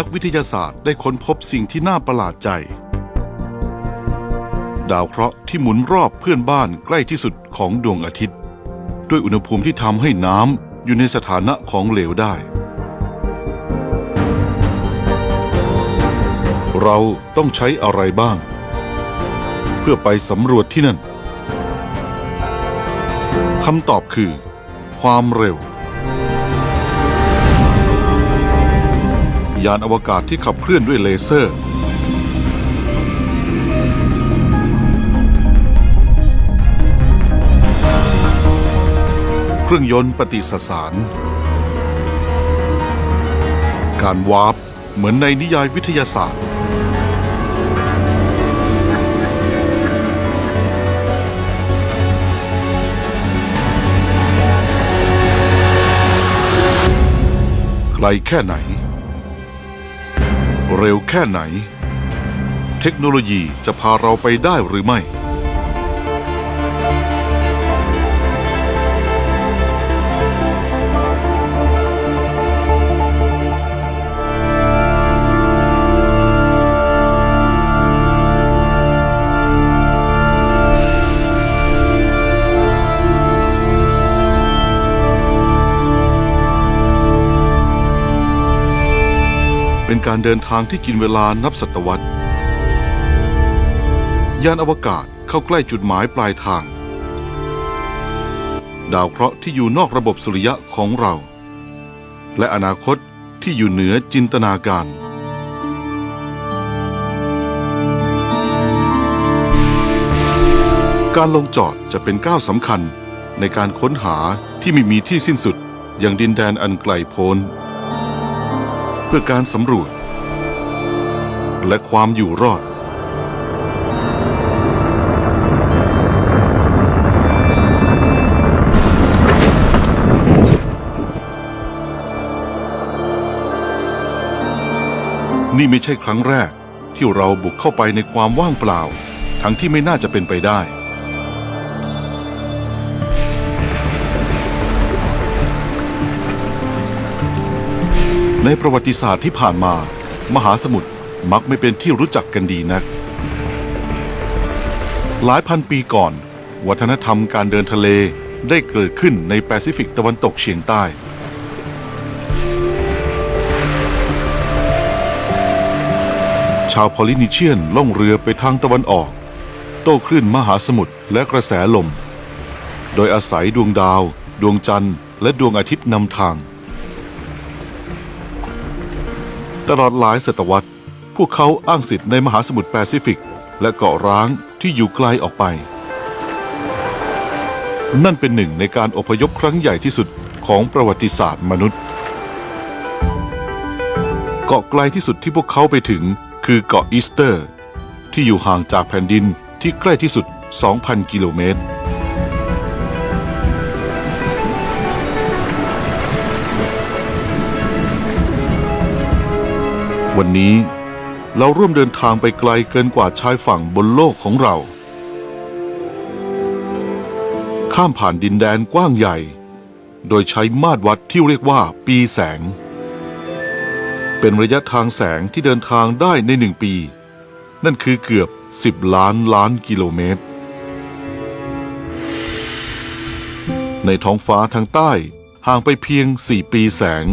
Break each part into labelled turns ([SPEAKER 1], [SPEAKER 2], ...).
[SPEAKER 1] นักวิทยาศาสตร์ได้ค้นพบสิ่งที่น่าประหลาดใจ ดาวเคราะห์ที่หมุนรอบเพื่อนบ้านใกล้ที่สุดของดวงอาทิตย์ ด้วยอุณหภูมิที่ทำให้น้ำอยู่ในสถานะของเหลวได้ เราต้องใช้อะไรบ้าง เพื่อไปสำรวจที่นั่นคำตอบคือ ความเร็ว ยานอวกาศที่ขับเคลื่อนด้วยเลเซอร์ เครื่องยนต์ปฏิสสาร การวาร์ปเหมือนในนิยายวิทยาศาสตร์ ไกลแค่ไหน เร็วแค่ไหน เทคโนโลยีจะพาเราไปได้หรือไม่ เป็นการเดินทางที่กินเวลานับศตวรรษ ยานอวกาศเข้าใกล้จุดหมายปลายทาง ดาวเคราะห์ที่อยู่นอกระบบสุริยะของเรา และอนาคตที่อยู่เหนือจินตนาการการลงจอดจะเป็นก้าวสำคัญในการค้นหาที่ไม่มีที่สิ้นสุดอย่างดินแดนอันไกลโพ้น เพื่อการสำรวจ และความอยู่รอด นี่ไม่ใช่ครั้งแรกที่เราบุกเข้าไปในความว่างเปล่า ทั้งที่ไม่น่าจะเป็นไปได้ ในประวัติศาสตร์ที่ผ่านมา มหาสมุทรมักไม่เป็นที่รู้จักกันดีนัก หลายพันปีก่อน วัฒนธรรมการเดินทะเลได้เกิดขึ้นในแปซิฟิกตะวันตกเฉียงใต้ ชาวพอลินีเชียนล่องเรือไปทางตะวันออก โต้คลื่นมหาสมุทรและกระแสลม โดยอาศัยดวงดาว ดวงจันทร์ และดวงอาทิตย์นำทาง ตลอดหลายศตวรรษ พวกเขาอ้างสิทธิ์ในมหาสมุทรแปซิฟิก และเกาะร้างที่อยู่ไกลออกไป นั่นเป็นหนึ่งในการอพยพครั้งใหญ่ที่สุดของประวัติศาสตร์มนุษย์ เกาะไกลที่สุดที่พวกเขาไปถึงคือเกาะอีสเตอร์ ที่อยู่ห่างจากแผ่นดินที่ใกล้ที่สุด 2,000 กิโลเมตร วันนี้เราร่วมเดินทางไปไกลเกินกว่าชายฝั่งบนโลกของเรา ข้ามผ่านดินแดนกว้างใหญ่ โดยใช้มาตรวัดที่เรียกว่าปีแสง เป็นระยะทางแสงที่เดินทางได้ในหนึ่งปี นั่นคือเกือบ 10 ล้านล้านกิโลเมตร ในท้องฟ้าทางใต้ห่างไปเพียง 4 ปีแสง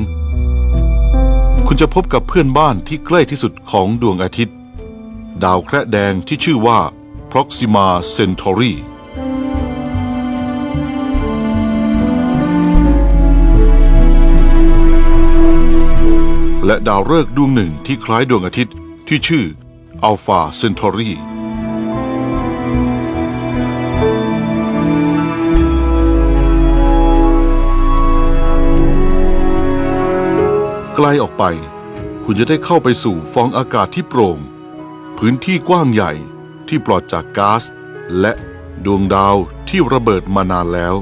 [SPEAKER 1] คุณจะพบกับเพื่อนบ้านที่ใกล้ที่สุดของดวงอาทิตย์ ดาวแคระแดงที่ชื่อว่า Proxima Centauri และดาวฤกษ์ดวงหนึ่งที่คล้ายดวงอาทิตย์ที่ชื่ออัลฟาเซนทอรี่ ไกลออกไป คุณจะได้เข้าไปสู่ฟองอากาศที่โปร่ง พื้นที่กว้างใหญ่ที่ปลอดจากก๊าซและดวงดาวที่ระเบิดมานานแล้ว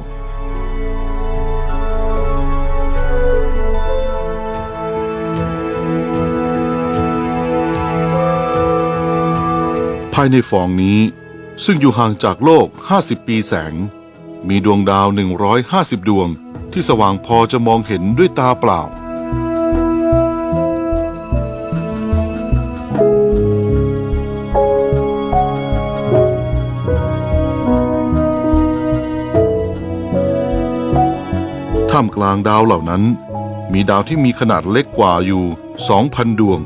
[SPEAKER 1] ภายในฟองนี้ ซึ่งอยู่ห่างจากโลก 50 ปีแสง มีดวงดาว 150 ดวงที่สว่างพอจะมองเห็นด้วยตาเปล่าามกลางดาวเหล่านั้น มีดาวที่มีขนาดเล็กกว่าอยู่ 2,000 ดวง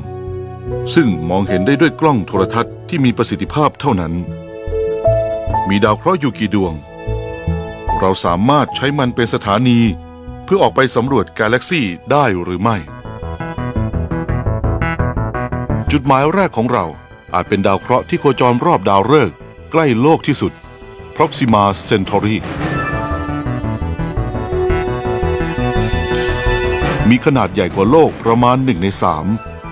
[SPEAKER 1] ซึ่งมองเห็นได้ด้วยกล้องโทรทัศน์ที่มีประสิทธิภาพเท่านั้น มีดาวเคราะห์อยู่กี่ดวง เราสามารถใช้มันเป็นสถานี เพื่อออกไปสำรวจกาแล็กซี่ได้หรือไม่ จุดหมายแรกของเราอาจเป็นดาวเคราะห์ที่โคจรรอบดาวฤกษ์ใกล้โลกที่สุด Proxima Centauri มีขนาดใหญ่กว่าโลกประมาณหนึ่งในสาม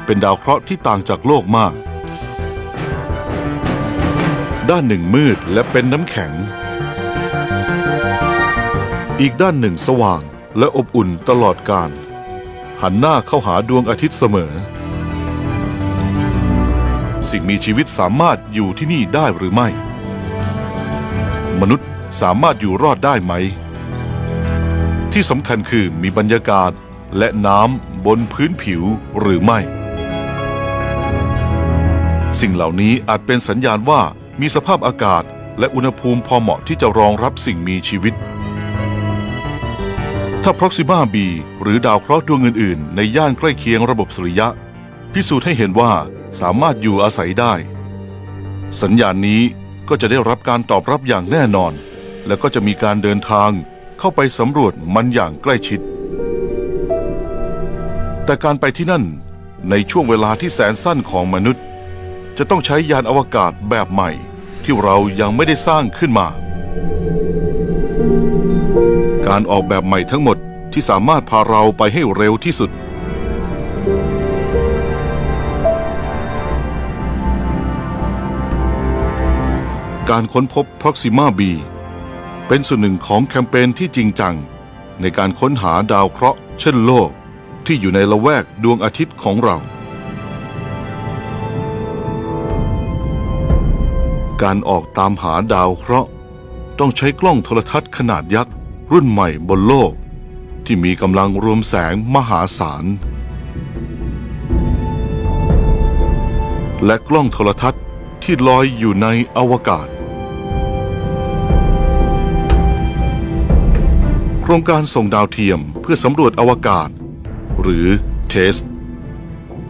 [SPEAKER 1] เป็นดาวเคราะห์ที่ต่างจากโลกมาก ด้านหนึ่งมืดและเป็นน้ำแข็ง อีกด้านหนึ่งสว่างและอบอุ่นตลอดกาลหันหน้าเข้าหาดวงอาทิตย์เสมอ สิ่งมีชีวิตสามารถอยู่ที่นี่ได้หรือไม่ มนุษย์สามารถอยู่รอดได้ไหม ที่สำคัญคือมีบรรยากาศ และน้ำบนพื้นผิวหรือไม่ สิ่งเหล่านี้อาจเป็นสัญญาณว่ามีสภาพอากาศและอุณหภูมิพอเหมาะที่จะรองรับสิ่งมีชีวิต ถ้า Proxima b หรือดาวเคราะห์ดวงอื่นๆ ในย่านใกล้เคียงระบบสุริยะ พิสูจน์ให้เห็นว่าสามารถอยู่อาศัยได้ สัญญาณนี้ก็จะได้รับการตอบรับอย่างแน่นอน และก็จะมีการเดินทางเข้าไปสำรวจมันอย่างใกล้ชิด แต่การไปที่นั่นในช่วงเวลาที่แสนสั้นของมนุษย์ จะต้องใช้ยานอวกาศแบบใหม่ ที่เรายังไม่ได้สร้างขึ้นมา การออกแบบใหม่ทั้งหมดที่สามารถพาเราไปให้เร็วที่สุด การค้นพบ Proxima b เป็นส่วนหนึ่งของแคมเปญที่จริงจัง ในการค้นหาดาวเคราะห์เช่นโลก ที่อยู่ในละแวกดวงอาทิตย์ของเรา การออกตามหาดาวเคราะห์ต้องใช้กล้องโทรทัศน์ขนาดยักษ์ รุ่นใหม่บนโลก ที่มีกำลังรวมแสงมหาศาล และกล้องโทรทัศน์ที่ลอยอยู่ในอวกาศ โครงการส่งดาวเทียมเพื่อสำรวจอวกาศ หรือเทส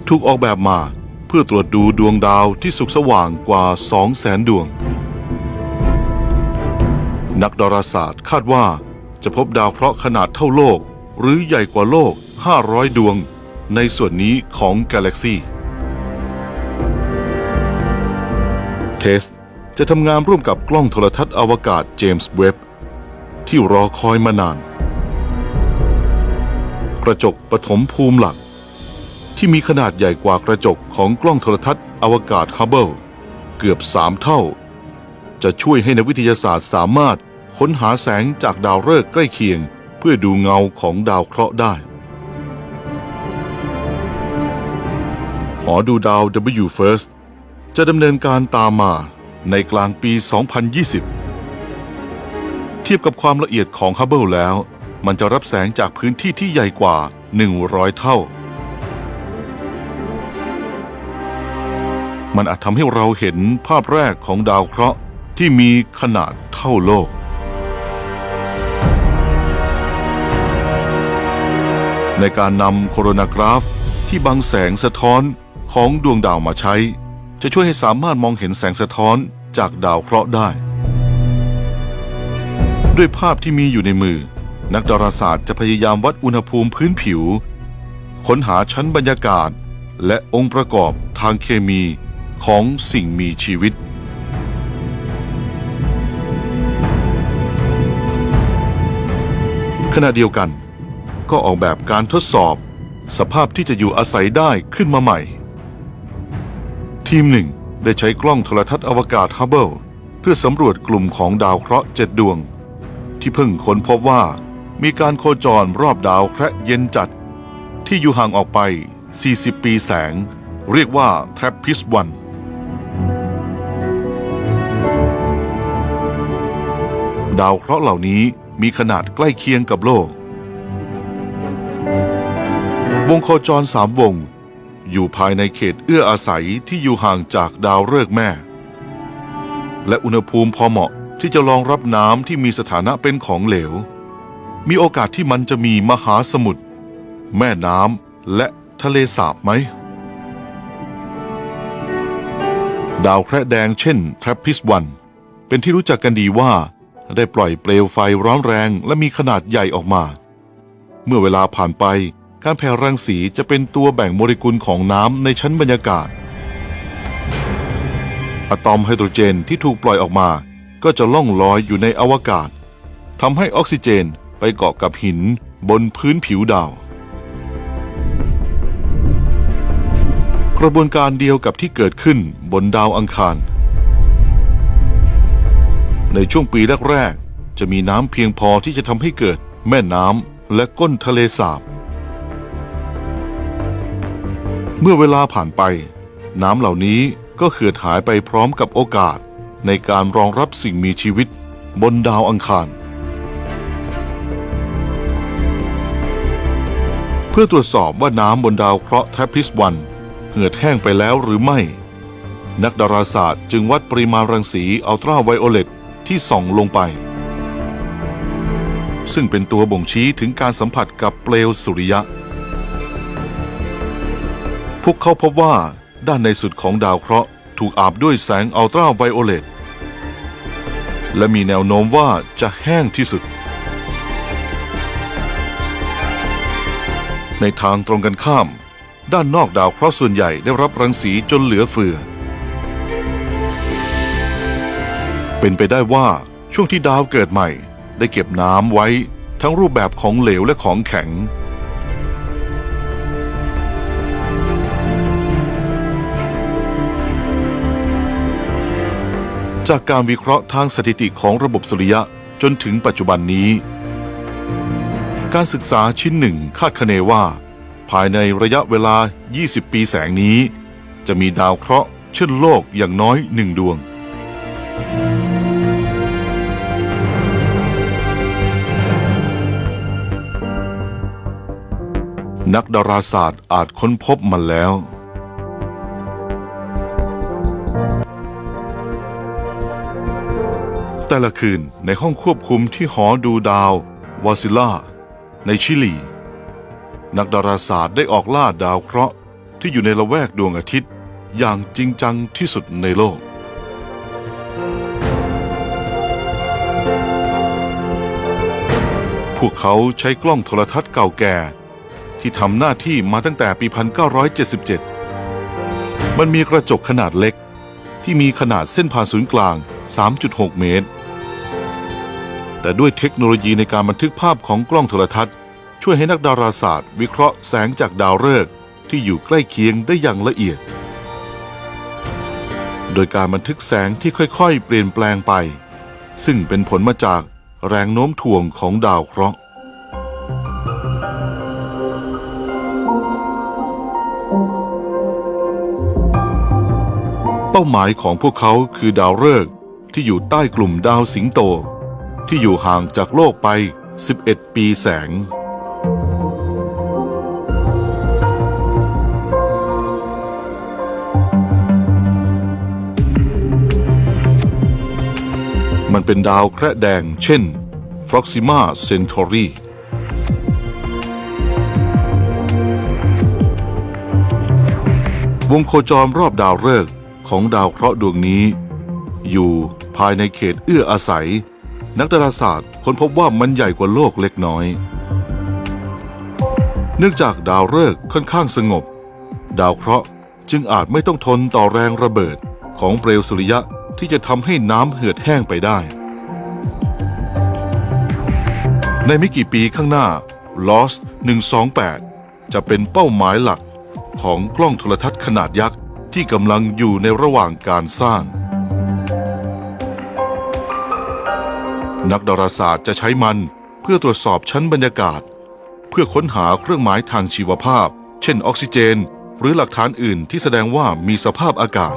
[SPEAKER 1] ถูกออกแบบมาเพื่อตรวจดูดวงดาวที่สุกสว่างกว่า2แสนดวง นักดาราศาสตร์คาดว่าจะพบดาวเคราะห์ขนาดเท่าโลก หรือใหญ่กว่าโลก 500 ดวง ในส่วนนี้ของกาแล็กซีเทสจะทำงานร่วมกับกล้องโทรทัศน์อวกาศเจมส์เว็บที่รอคอยมานาน กระจกปฐมภูมิหลัก ที่มีขนาดใหญ่กว่ากระจกของกล้องโทรทัศน์อวกาศฮับเบิลเกือบสามเท่า จะช่วยให้นักวิทยาศาสตร์สามารถค้นหาแสงจากดาวฤกษ์ใกล้เคียง เพื่อดูเงาของดาวเคราะห์ได้ หอดูดาว W First จะดำเนินการตามมาในกลางปี 2020 เทียบกับความละเอียดของฮับเบิลแล้ว มันจะรับแสงจากพื้นที่ที่ใหญ่กว่า 100 เท่า มันอาจทำให้เราเห็นภาพแรกของดาวเคราะห์ที่มีขนาดเท่าโลก ในการนำโคโรนากราฟที่บังแสงสะท้อนของดวงดาวมาใช้ จะช่วยให้สามารถมองเห็นแสงสะท้อนจากดาวเคราะห์ได้ ด้วยภาพที่มีอยู่ในมือ นักดาราศาสตร์จะพยายามวัดอุณหภูมิพื้นผิว ค้นหาชั้นบรรยากาศ และองค์ประกอบทางเคมีของสิ่งมีชีวิต ขณะเดียวกัน ก็ออกแบบการทดสอบ สภาพที่จะอยู่อาศัยได้ขึ้นมาใหม่ ทีมหนึ่งได้ใช้กล้องโทรทัศน์อวกาศฮับเบิลเพื่อสำรวจกลุ่มของดาวเคราะห์เจ็ดดวง ที่เพิ่งค้นพบว่า มีการโคจรรอบดาวแคระเย็นจัด ที่อยู่ห่างออกไป 40 ปีแสง เรียกว่าแทรปพิสวันดาวเคราะห์เหล่านี้มีขนาดใกล้เคียงกับโลก วงโคจรสามวง อยู่ภายในเขตเอื้ออาศัยที่อยู่ห่างจากดาวฤกษ์แม่ และอุณหภูมิพอเหมาะที่จะรองรับน้ำที่มีสถานะเป็นของเหลว มีโอกาสที่มันจะมีมหาสมุทรแม่น้ำและทะเลสาบไหม ดาวแคระแดงเช่นทร p พิสวันเป็นที่รู้จักกันดีว่า ได้ปล่อยเปลวไฟร้อนแรงและมีขนาดใหญ่ออกมา เมื่อเวลาผ่านไปการแผ่รังสีจะเป็นตัวแบ่งโมเลกุลของน้ำในชั้นบรรยากาศ อะตอมไฮโดรเจนที่ถูกปล่อยออกมา ก็จะล่องลอยอยู่ในอวกาศทำให้ออกซิเจน ไปเกาะกับหินบนพื้นผิวดาว กระบวนการเดียวกับที่เกิดขึ้นบนดาวอังคาร ในช่วงปีแรกๆจะมีน้ำเพียงพอที่จะทำให้เกิดแม่น้ำและก้นทะเลสาบ เมื่อเวลาผ่านไป น้ำเหล่านี้ก็เหือดหายไปพร้อมกับโอกาสในการรองรับสิ่งมีชีวิตบนดาวอังคาร เพื่อตรวจสอบว่าน้ำบนดาวเคราะห์แทปพิสวันเหือดแห้งไปแล้วหรือไม่ นักดาราศาสตร์จึงวัดปริมาณรังสีอัลตราไวโอเลตที่ส่องลงไป ซึ่งเป็นตัวบ่งชี้ถึงการสัมผัสกับเปลวสุริยะ พวกเขาพบว่าด้านในสุดของดาวเคราะห์ถูกอาบด้วยแสงอัลตราไวโอเลตและมีแนวโน้มว่าจะแห้งที่สุด ในทางตรงกันข้าม ด้านนอกดาวเคราะห์ส่วนใหญ่ได้รับรังสีจนเหลือเฟือ เป็นไปได้ว่าช่วงที่ดาวเกิดใหม่ ได้เก็บน้ำไว้ทั้งรูปแบบของเหลวและของแข็ง จากการวิเคราะห์ทางสถิติของระบบสุริยะจนถึงปัจจุบันนี้ การศึกษาชิ้นหนึ่งคาดคะเนว่า ภายในระยะเวลา 20 ปีแสงนี้ จะมีดาวเคราะห์เช่นโลกอย่างน้อยหนึ่งดวง นักดาราศาสตร์อาจค้นพบมันแล้ว แต่ละคืนในห้องควบคุมที่หอดูดาววาซิล่า ในชิลี นักดาราศาสตร์ได้ออกล่าดาวเคราะห์ที่อยู่ในละแวกดวงอาทิตย์ อย่างจริงจังที่สุดในโลก พวกเขาใช้กล้องโทรทัศน์เก่าแก่ ที่ทำหน้าที่มาตั้งแต่ปี 1977 มันมีกระจกขนาดเล็กที่มีขนาดเส้นผ่านศูนย์กลาง 3.6 เมตร แต่ด้วยเทคโนโลยีในการบันทึกภาพของกล้องโทรทัศน์ ช่วยให้นักดาราศาสตร์ วิเคราะห์แสงจากดาวฤกษ์ที่อยู่ใกล้เคียงได้อย่างละเอียด โดยการบันทึกแสงที่ค่อยๆ เปลี่ยนแปลงไป ซึ่งเป็นผลมาจากแรงโน้มถ่วงของดาวเคราะห์เป้าหมายของพวกเขาคือดาวฤกษ์ที่อยู่ใต้กลุ่มดาวสิงโต ที่อยู่ห่างจากโลกไป 11 ปีแสง มันเป็นดาวแคระแดงเช่น Proxima Centauri วงโคจรรอบดาวฤกษ์ของดาวเคราะห์ดวงนี้ อยู่ภายในเขตเอื้ออาศัย นักดาราศาสตร์ค้นพบว่ามันใหญ่กว่าโลกเล็กน้อย เนื่องจากดาวฤกษ์ค่อนข้างสงบ ดาวเคราะห์จึงอาจไม่ต้องทนต่อแรงระเบิดของเปลวสุริยะที่จะทำให้น้ำเหือดแห้งไปได้ ในไม่กี่ปีข้างหน้า Lost 128 จะเป็นเป้าหมายหลักของกล้องโทรทัศน์ขนาดยักษ์ที่กำลังอยู่ในระหว่างการสร้าง นักดาราศาสตร์จะใช้มันเพื่อตรวจสอบชั้นบรรยากาศ เพื่อค้นหาเครื่องหมายทางชีวภาพ เช่นออกซิเจน หรือหลักฐานอื่นที่แสดงว่ามีสภาพอากาศ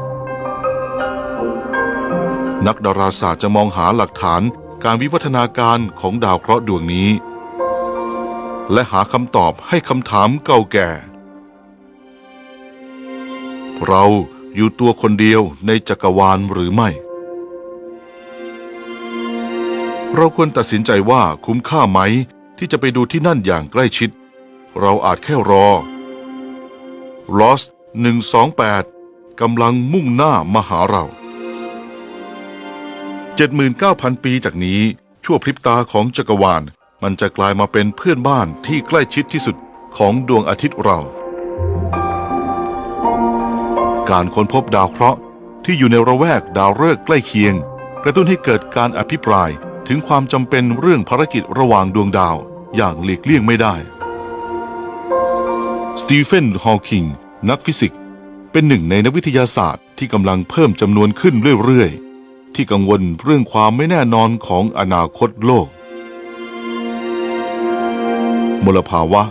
[SPEAKER 1] นักดาราศาสตร์จะมองหาหลักฐานการวิวัฒนาการของดาวเคราะห์ดวงนี้ และหาคำตอบให้คำถามเก่าแก่ เราอยู่ตัวคนเดียวในจักรวาลหรือไม่ เราควรตัดสินใจว่าคุ้มค่าไหม ที่จะไปดูที่นั่นอย่างใกล้ชิด เราอาจแค่รอ Lost 128 กำลังมุ่งหน้ามาหาเรา 79,000 ปีจากนี้ ชั่วพริบตาของจักรวาล มันจะกลายมาเป็นเพื่อนบ้านที่ใกล้ชิดที่สุดของดวงอาทิตย์เรา การค้นพบดาวเคราะห์ที่อยู่ในระแวกดาวฤกษ์ใกล้เคียง กระตุ้นให้เกิดการอภิปราย ถึงความจำเป็นเรื่องภารกิจระหว่างดวงดาวอย่างหลีกเลี่ยงไม่ได้ สตีเฟน ฮอว์กิง นักฟิสิกส์ เป็นหนึ่งในนักวิทยาศาสตร์ที่กำลังเพิ่มจำนวนขึ้นเรื่อยๆ ที่กังวลเรื่องความไม่แน่นอนของอนาคตโลก มลภาวะ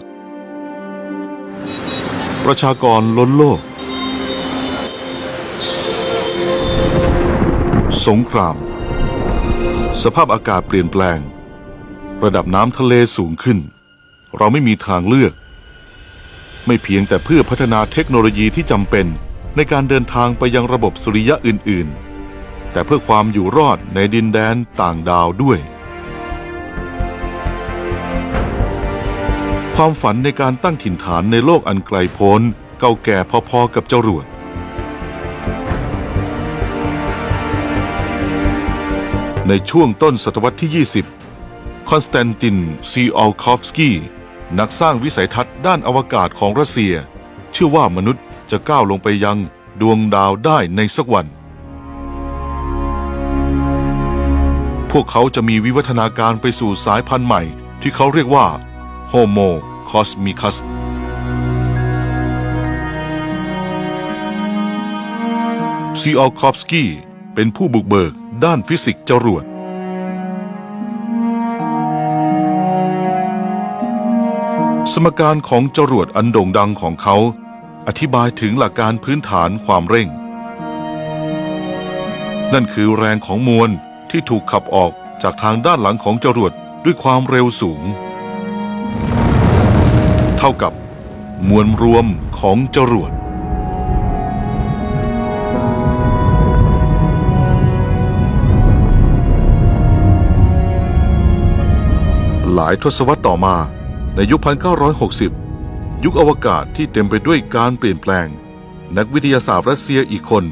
[SPEAKER 1] ประชากรล้นโลก สงคราม สภาพอากาศเปลี่ยนแปลง ระดับน้ำทะเลสูงขึ้น เราไม่มีทางเลือก ไม่เพียงแต่เพื่อพัฒนาเทคโนโลยีที่จำเป็นในการเดินทางไปยังระบบสุริยะอื่น ๆ แต่เพื่อความอยู่รอดในดินแดนต่างดาวด้วย ความฝันในการตั้งถิ่นฐานในโลกอันไกลโพ้นเก่าแก่พอๆกับจรวด ในช่วงต้นศตวรรษที่ 20 คอนสแตนติน ซีออลคอฟสกี้ นักสร้างวิสัยทัศน์ด้านอวกาศของรัสเซีย เชื่อว่ามนุษย์จะก้าวลงไปยังดวงดาวได้ในสักวัน พวกเขาจะมีวิวัฒนาการไปสู่สายพันธุ์ใหม่ ที่เขาเรียกว่า Homo cosmicus ซีออลคอฟสกี้ เป็นผู้บุกเบิกด้านฟิสิกส์จรวด สมการของจรวดอันโด่งดังของเขา อธิบายถึงหลักการพื้นฐานความเร่ง นั่นคือแรงของมวลที่ถูกขับออกจากทางด้านหลังของจรวดด้วยความเร็วสูง เท่ากับมวลรวมของจรวด หลายทศวรรษต่อมา ในยุค 1960 ยุคอวกาศที่เต็มไปด้วยการเปลี่ยนแปลง นักวิทยาศาสตร์รัสเซียอีกคน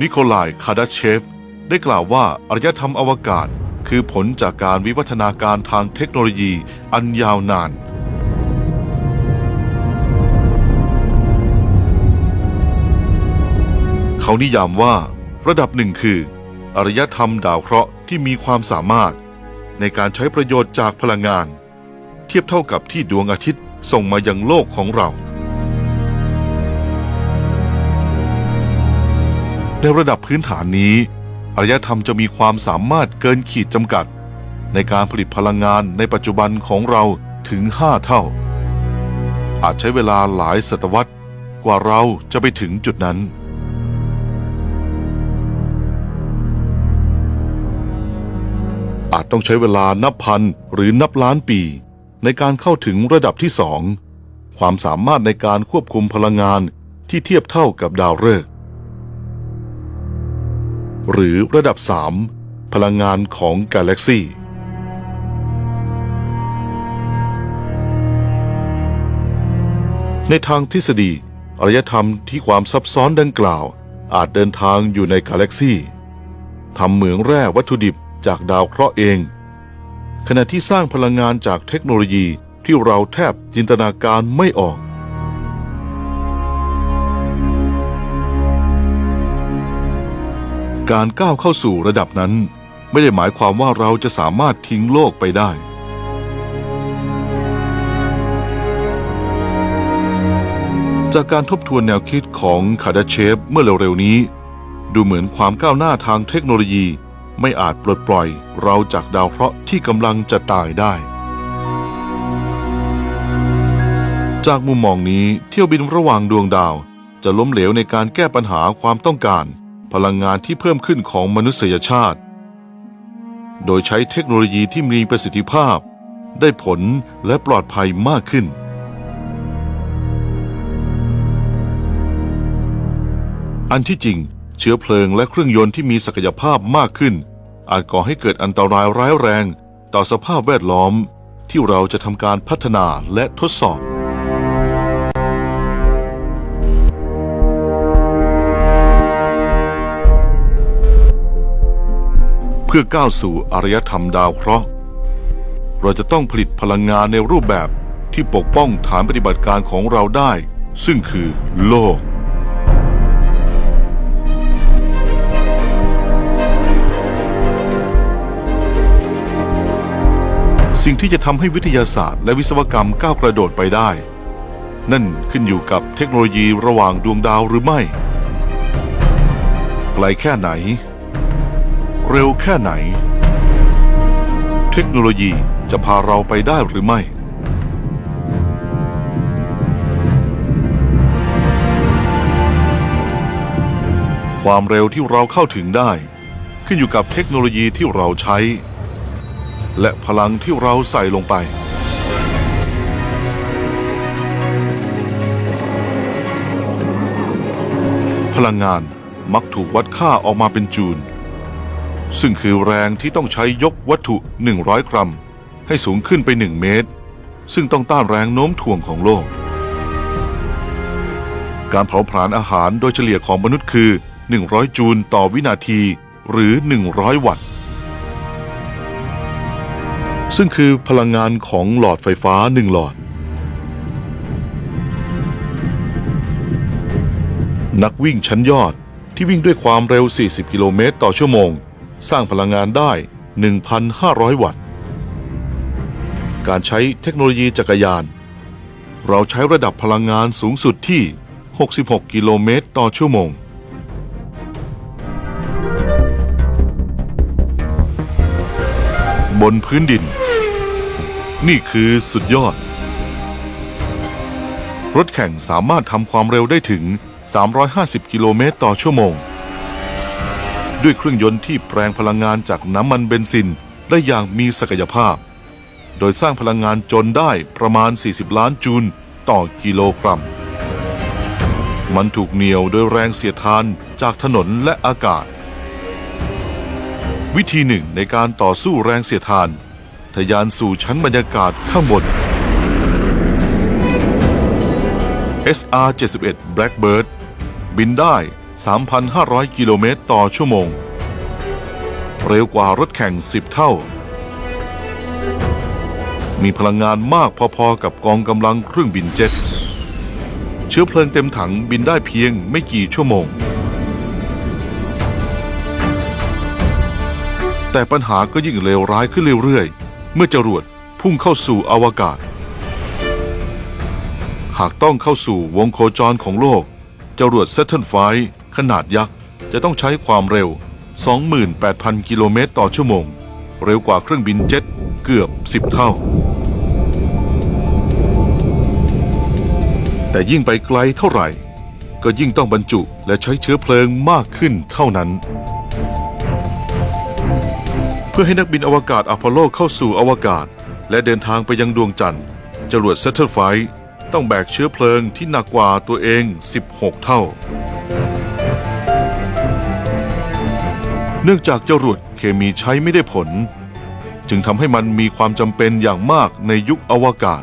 [SPEAKER 1] นิโคลาย คาดัชเชฟ ได้กล่าวว่าอารยธรรมอวกาศ คือผลจากการวิวัฒนาการทางเทคโนโลยีอันยาวนานเขานิยามว่า ระดับหนึ่งคืออารยธรรมดาวเคราะห์ที่มีความสามารถ ในการใช้ประโยชน์จากพลังงาน เทียบเท่ากับที่ดวงอาทิตย์ส่งมายังโลกของเรา ในระดับพื้นฐานนี้อารยธรรมจะมีความสามารถเกินขีดจำกัด ในการผลิตพลังงานในปัจจุบันของเราถึง 5 เท่า อาจใช้เวลาหลายศตวรรษกว่าเราจะไปถึงจุดนั้น อาจต้องใช้เวลานับพันหรือนับล้านปี ในการเข้าถึงระดับที่สอง ความสามารถในการควบคุมพลังงานที่เทียบเท่ากับดาวฤกษ์หรือระดับ 3 พลังงานของกาแล็กซีในทางทฤษฎีอารยธรรมที่ความซับซ้อนดังกล่าว อาจเดินทางอยู่ในกาแล็กซีทำเหมืองแร่วัตถุดิบ จากดาวเคราะห์เอง ขณะที่สร้างพลังงานจากเทคโนโลยีที่เราแทบจินตนาการไม่ออก การก้าวเข้าสู่ระดับนั้น ไม่ได้หมายความว่าเราจะสามารถทิ้งโลกไปได้ จากการทบทวนแนวคิดของคาดาเชฟเมื่อเร็วๆนี้ ดูเหมือนความก้าวหน้าทางเทคโนโลยี ไม่อาจปลดปล่อยเราจากดาวเคราะห์ที่กำลังจะตายได้ จากมุมมองนี้เที่ยวบินระหว่างดวงดาว จะล้มเหลวในการแก้ปัญหาความต้องการ พลังงานที่เพิ่มขึ้นของมนุษยชาติ โดยใช้เทคโนโลยีที่มีประสิทธิภาพ ได้ผลและปลอดภัยมากขึ้นอันที่จริง เชื้อเพลิงและเครื่องยนต์ที่มีศักยภาพมากขึ้น อาจก่อให้เกิดอันตรายร้ายแรง ต่อสภาพแวดล้อมที่เราจะทำการพัฒนาและทดสอบ เพื่อก้าวสู่อารยธรรมดาวเคราะห์เราจะต้องผลิตพลังงานในรูปแบบที่ปกป้องฐานปฏิบัติการของเราได้ ซึ่งคือโลก สิ่งที่จะทำให้วิทยาศาสตร์ และวิศวกรรมก้าวกระโดดไปได้ นั่นขึ้นอยู่กับเทคโนโลยีระหว่างดวงดาวหรือไม่ ไกลแค่ไหน เร็วแค่ไหน เทคโนโลยีจะพาเราไปได้หรือไม่ความเร็วที่เราเข้าถึงได้ ขึ้นอยู่กับเทคโนโลยีที่เราใช้ และพลังที่เราใส่ลงไป พลังงานมักถูกวัดค่าออกมาเป็นจูล ซึ่งคือแรงที่ต้องใช้ยกวัตถุ 100 กรัม ให้สูงขึ้นไป 1 เมตร ซึ่งต้องต้านแรงโน้มถ่วงของโลก การเผาผลาญอาหารโดยเฉลี่ยของมนุษย์คือ 100 จูลต่อวินาทีหรือ 100 วัตต์ ซึ่งคือพลังงานของหลอดไฟฟ้าหนึ่งหลอด นักวิ่งชั้นยอดที่วิ่งด้วยความเร็ว 40 กิโลเมตรต่อชั่วโมง สร้างพลังงานได้ 1,500 วัตต์ การใช้เทคโนโลยีจักรยาน เราใช้ระดับพลังงานสูงสุดที่ 66 กิโลเมตรต่อชั่วโมงบนพื้นดิน นี่คือสุดยอด รถแข่งสามารถทำความเร็วได้ถึง 350 กิโลเมตรต่อชั่วโมง ด้วยเครื่องยนต์ที่แปลงพลังงานจากน้ำมันเบนซินได้อย่างมีศักยภาพ โดยสร้างพลังงานจนได้ประมาณ 40 ล้านจูลต่อกิโลกรัม มันถูกเหนี่ยวโดยแรงเสียดทานจากถนนและอากาศ วิธีหนึ่งในการต่อสู้แรงเสียดทาน ทะยานสู่ชั้นบรรยากาศข้างบน SR-71 Blackbird บินได้ 3,500 กิโลเมตรต่อชั่วโมง เร็วกว่ารถแข่ง 10 เท่า มีพลังงานมากพอๆ กับกองกำลังเครื่องบินเจ็ต เชื้อเพลิงเต็มถังบินได้เพียงไม่กี่ชั่วโมง แต่ปัญหาก็ยิ่งเลวร้ายขึ้นเรื่อยๆ เมื่อจรวดพุ่งเข้าสู่อวกาศ หากต้องเข้าสู่วงโคจรของโลก จรวด Saturn V ขนาดยักษ์ จะต้องใช้ความเร็ว 28,000 กิโลเมตรต่อชั่วโมง เร็วกว่าเครื่องบินเจ็ตเกือบ 10 เท่า แต่ยิ่งไปไกลเท่าไหร่ ก็ยิ่งต้องบรรจุและใช้เชื้อเพลิงมากขึ้นเท่านั้น พื่อให้นักบินอวกาศอพอลโลเข้าสู่อวกาศ และเดินทางไปยังดวงจันทร์จรวด Saturn V ต้องแบกเชื้อเพลิงที่หนักกว่าตัวเอง 16 เท่า เนื่องจากจรวดเคมีใช้ไม่ได้ผล จึงทำให้มันมีความจำเป็นอย่างมากในยุคอวกาศ